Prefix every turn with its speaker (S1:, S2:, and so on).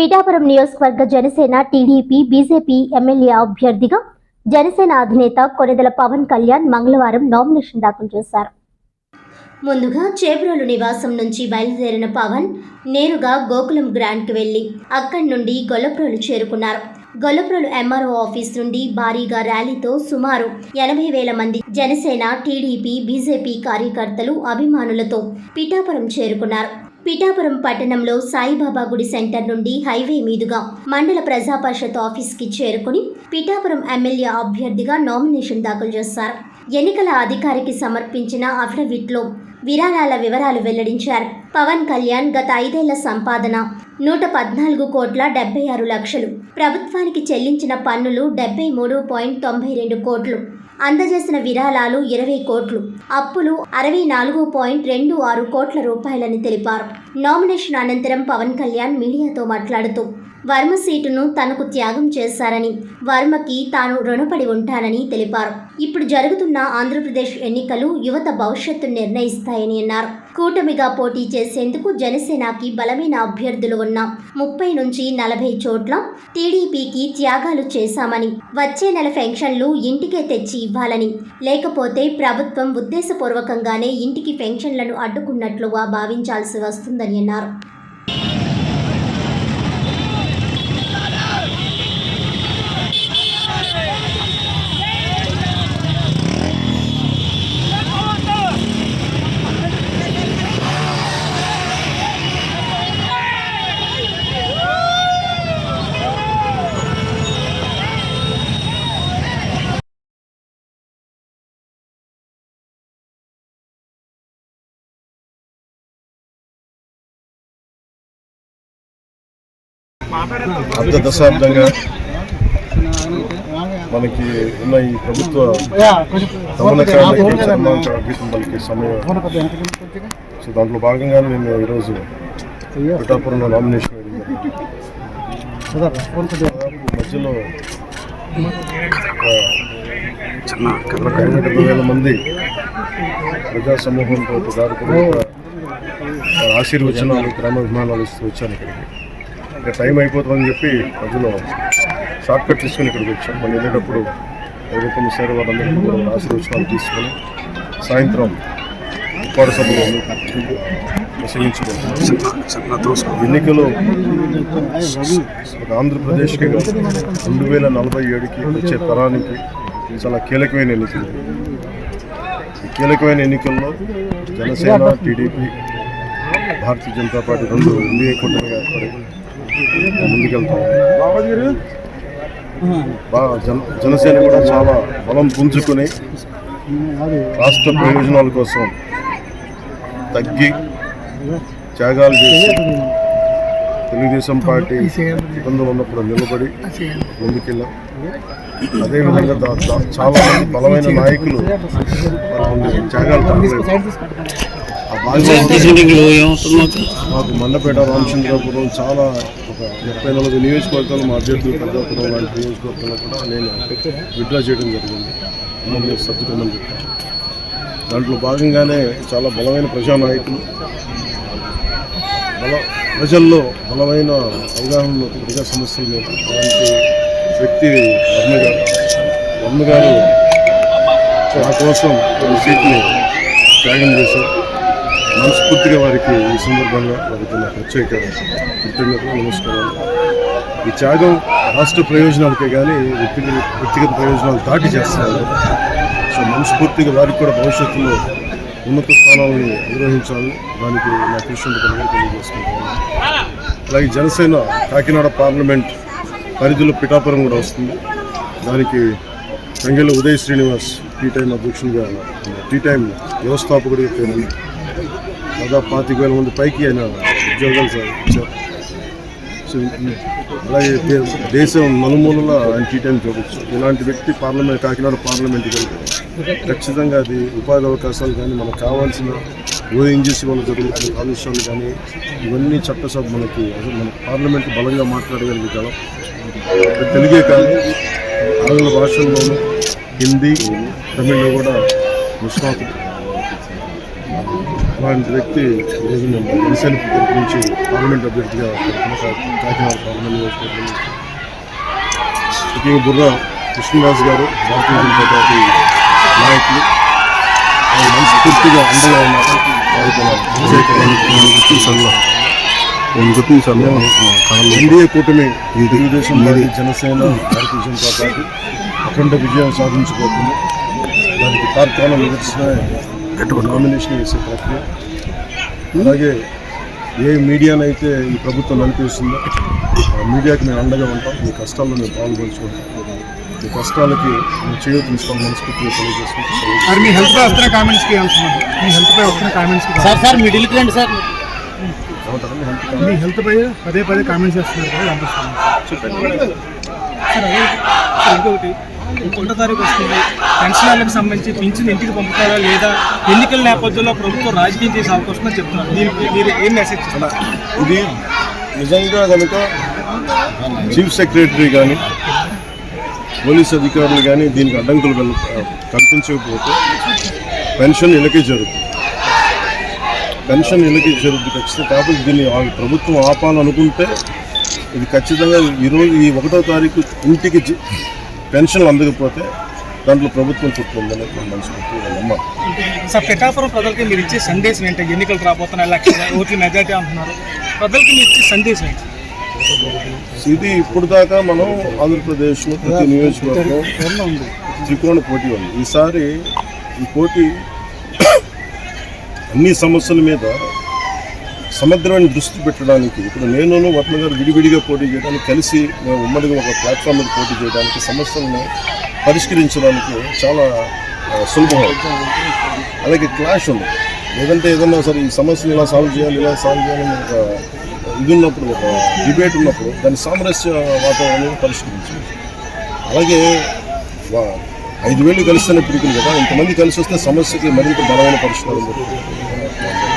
S1: పీఠాపురం నియోజకవర్గ Janasena TDP BJP MLA అభ్యర్థిగా జనసేన అధినేత కొనెదల పవన్ కళ్యాణ్ మంగళవారం నామినేషన్ దాఖలు చేశారు. ముందుగా చేబ్రోలు నివాసం నుంచి బయలుదేరిన పవన్ నేరుగా గోకులం గ్రాండ్కి వెళ్ళి అక్కడి నుండి గొల్లప్రోలు చేరుకున్నారు. గొల్లప్రోలు ఎంఆర్ఓ ఆఫీస్ నుండి భారీగా ర్యాలీతో సుమారు ఎనభై వేల మంది జనసేన టీడీపీ బీజేపీ కార్యకర్తలు అభిమానులతో పిఠాపురం చేరుకున్నారు. పిఠాపురం పట్టణంలో సాయిబాబా గుడి సెంటర్ నుండి హైవే మీదుగా మండల ప్రజా పరిషత్ ఆఫీస్కి చేరుకుని పిఠాపురం ఎమ్మెల్యే అభ్యర్థిగా నామినేషన్ దాఖలు చేశారు ఎన్నికల అధికారికి సమర్పించిన అఫిడవిట్లో విరాళాల వివరాలు వెల్లడించారు. పవన్ కళ్యాణ్ గత ఐదేళ్ళ సంపాదన నూట పద్నాలుగు కోట్ల డెబ్బై ఆరు లక్షలు. ప్రభుత్వానికి చెల్లించిన పన్నులు డెబ్బై మూడు పాయింట్ తొంభై రెండు కోట్లు. అందజేసిన విరాళాలు ఇరవై కోట్లు. అప్పులు అరవై నాలుగు పాయింట్ రెండు ఆరు కోట్ల రూపాయలని తెలిపారు. నామినేషన్ అనంతరం పవన్ కళ్యాణ్ మీడియాతో మాట్లాడుతూ వర్మ సీటును తనకు త్యాగం చేశారని వర్మకి తాను రుణపడి ఉంటానని తెలిపారు. ఇప్పుడు జరుగుతున్న ఆంధ్రప్రదేశ్ ఎన్నికలు యువత భవిష్యత్తు నిర్ణయిస్తాయని అన్నారు. కూటమిగా పోటీ చేసేందుకు జనసేనకి బలమైన అభ్యర్థులు ఉన్న ముప్పై నుంచి నలభై చోట్ల టీడీపీకి త్యాగాలు చేశామని వచ్చే నెల పెన్షన్లు ఇంటికే తెచ్చి ఇవ్వాలని లేకపోతే ప్రభుత్వం ఉద్దేశపూర్వకంగానే ఇంటికి పెన్షన్లను అడ్డుకున్నట్లుగా భావించాల్సి వస్తుందని అన్నారు.
S2: అర్ధ దశాబ్దంగా మనకి ఉన్న ఈ ప్రభుత్వ పలికే సమయం. సో దాంట్లో భాగంగానే నేను ఈరోజు పిఠాపురంలో నామినేషన్ మధ్యలో ఒక వేల మంది ప్రజా సమూహంతో దాదాపు ఆశీర్వచనాలు గ్రామాభిమానాలు ఇస్తూ వచ్చాను ఇక్కడికి. ఇంకా టైం అయిపోతుందని చెప్పి ప్రజలు షార్ట్ కట్ తీసుకుని ఇక్కడికి వచ్చాం. మళ్ళీ వెళ్ళేటప్పుడు ఎవరికైనా సార్ వాళ్ళందరికీ కూడా ఆశీర్వచనాలు తీసుకొని సాయంత్రం ఉపాధి సభలో ప్రసంగించబోతున్నాం. ఎన్నికలు ఆంధ్రప్రదేశ్కి రెండు వేల నలభై ఏడుకి వచ్చే తరానికి చాలా కీలకమైన ఎన్నికలు. కీలకమైన ఎన్నికల్లో జనసేన టీడీపీ భారతీయ జనతా పార్టీ రెండు ఎన్డీఏ కూటమిగా ముందుకెళ్తాం. బాగా జన జనసేన కూడా చాలా బలం పుంజుకొని రాష్ట్ర ప్రయోజనాల కోసం తగ్గి త్యాగాలు చేసి తెలుగుదేశం పార్టీ ఇబ్బందులు ఉన్నప్పుడు నిలబడి ముందుకెళ్ళాం. అదేవిధంగా చాలా మంది బలమైన నాయకులు త్యాగాలు మాకు మండపేట రామచంద్రపురం చాలా ముప్పై నలభై నియోజకవర్గాలు మా అభ్యర్థులు ప్రజాపురం లాంటి నియోజకవర్గంలో కూడా నేను విత్డ్రా చేయడం జరిగింది. మమ్మల్ని సర్దుకోమని చెప్పాను దాంట్లో భాగంగానే చాలా బలమైన ప్రజానాయకులు బల ప్రజల్లో బలమైన అవగాహనలో ప్రజా సమస్యల మీద అలాంటి వ్యక్తి వర్మ గారు వర్మ గారు నా కోసం కొన్ని సీట్ని త్యాగం చేశారు. మనస్ఫూర్తిగా వారికి ఈ సందర్భంగా వారికి నా ప్రత్యేక కృతజ్ఞతలు నమస్కారాలు. ఈ త్యాగం రాష్ట్ర ప్రయోజనాలకే కానీ వ్యక్తిగత వ్యక్తిగత ప్రయోజనాలు దాటి చేస్తారు సో మనస్ఫూర్తిగా వారికి కూడా భవిష్యత్తులో ఉన్నత స్థానాలను నిర్వహించాలని దానికి నా కృషి తెలియజేసుకుంటాను అలాగే జనసేన కాకినాడ పార్లమెంట్ పరిధిలో పిఠాపురం కూడా వస్తుంది. దానికి తంగెళ్ళ ఉదయ్ శ్రీనివాస్ టీ టైం అధ్యక్షునిగా టీ టైం వ్యవస్థాపకుడిగా పేరు దాదాపు పాతిక వేల మంది పైకి ఆయన ఉద్యోగాలు సార్. సో అలాగే దేశం నలుమూలల ఆయన టీ టైం చూడవచ్చు ఇలాంటి వ్యక్తి పార్లమెంట్ కాకినాడ పార్లమెంట్కి వెళ్తే ఖచ్చితంగా అది ఉపాధి అవకాశాలు కానీ మనకు కావాల్సిన ఓఎన్జీసీ వల్ల జరుగుతున్న కాలుష్యాలు కానీ ఇవన్నీ చట్టసభ మనకి అసలు మన పార్లమెంట్ బలంగా మాట్లాడగలుగుతాం తెలుగే కానీ ఆంగ్ల భాషల్లోనూ హిందీ తమిళ్ళో కూడా నిష్ణాతులు అలాంటి వ్యక్తి ఈరోజు మేము జనసేన తరపు నుంచి పార్లమెంట్ అభ్యర్థిగా కాకినాడ పార్లమెంట్ నియోజకవర్గం ముఖ్యంగా బుర్ర కృష్ణదాస్ గారు భారతీయ జనతా పార్టీ నాయకులు. ఆయన మనస్ఫూర్తిగా అండగా ఉన్నారు ఎన్డీఏ కూటమి తెలుగుదేశం పార్టీ జనసేన భారతీయ జనతా పార్టీ అఖండ విజయం సాధించుకోకుండా దానికి తార్కాణ నిదర్శన నామినేషన్ వేసే ప్రక్రియ. అలాగే ఏ మీడియానైతే ఈ ప్రభుత్వం నడిపిస్తుందో ఆ మీడియాకి మేము అండగా ఉంటాం. మీ కష్టాల్లో మేము పాల్గొంచుకుంటాం. మీ కష్టాలకి మేము చేయొచ్చు మనస్ఫూర్తిగా తెలియజేసుకుంటాం
S3: మీ హెల్త్ పై వస్తున్న కామెంట్స్ మీ హెల్త్ పై వస్తున్న కామెంట్స్కి
S4: సార్ సార్ రండి సార్.
S3: మీ హెల్త్ పై పదే పదే కామెంట్స్ చేస్తున్నారు ఇంకొకటి. ఒకటో తారీఖు వస్తుంది. పెన్షనర్లకు సంబంధించి పింఛన్ ఇంటికి పంపుతారా లేదా? ఎన్నికల నేపథ్యంలో ప్రభుత్వం రాజకీయం చేసే అవకాశం చెప్తున్నారు. దీనికి మీరు ఏం మెసేజ్
S2: ఇది నిజంగా కనుక చీఫ్ సెక్రటరీ కానీ పోలీస్ అధికారులు కానీ దీనికి అడ్డంకులు కల్- కల్పించకపోతే పెన్షన్ ఇళ్ళకే జరుగుతుంది. పెన్షన్ ఇళ్ళకి జరుగుతుంది ఖచ్చితంగా. కాబట్టి దీన్ని ప్రభుత్వం ఆపాలనుకుంటే ఇది ఖచ్చితంగా ఈరోజు ఈ ఒకటో తారీఖు ఇంటికి పెన్షన్లు అందకపోతే దాంట్లో ప్రభుత్వం మనస్ఫూర్తిగా నమ్మాలి
S3: సార్ పిఠాపురం ప్రజలకి మీరు ఇచ్చే సందేశం ఏంటి? ఎన్నికలు రాబోతున్నాయి లక్ష ఓట్ల మెజార్టీ అంటున్నారు. ప్రజలకి మీరు ఇచ్చే సందేశం ఏంటి?
S2: ఇది ఇప్పుడు దాకా మనం ఆంధ్రప్రదేశ్లో ప్రతి నియోజకవర్గం త్రికోణ పోటీ ఉంది. ఈసారి ఈ పోటీ అన్ని సమస్యల మీద సమగ్రమైన దృష్టి పెట్టడానికి ఇప్పుడు నేను వర్మ గారు విడివిడిగా పోటీ చేయడానికి కలిసి మేము ఉమ్మడిగా ఒక ప్లాట్ఫామ్ మీద పోటీ చేయడానికి సమస్యలను పరిష్కరించడానికి చాలా సులభం. అలాగే క్లాష్ ఉంది. లేదంటే ఏదన్నా సరే ఈ సమస్యను ఇలా సాల్వ్ చేయాలి ఇలా సాల్వ్ చేయాలని ఒక ఇది ఉన్నప్పుడు ఒక డిబేట్ ఉన్నప్పుడు దాని సామరస్య వాతావరణం పరిష్కరించింది అలాగే ఐదు వేలు కలిస్తేనే పిడికిలు కదా ఇంతమంది కలిసి వస్తే సమస్యకి మరింత బలమైన పరిష్కారం దొరుకుతుంది.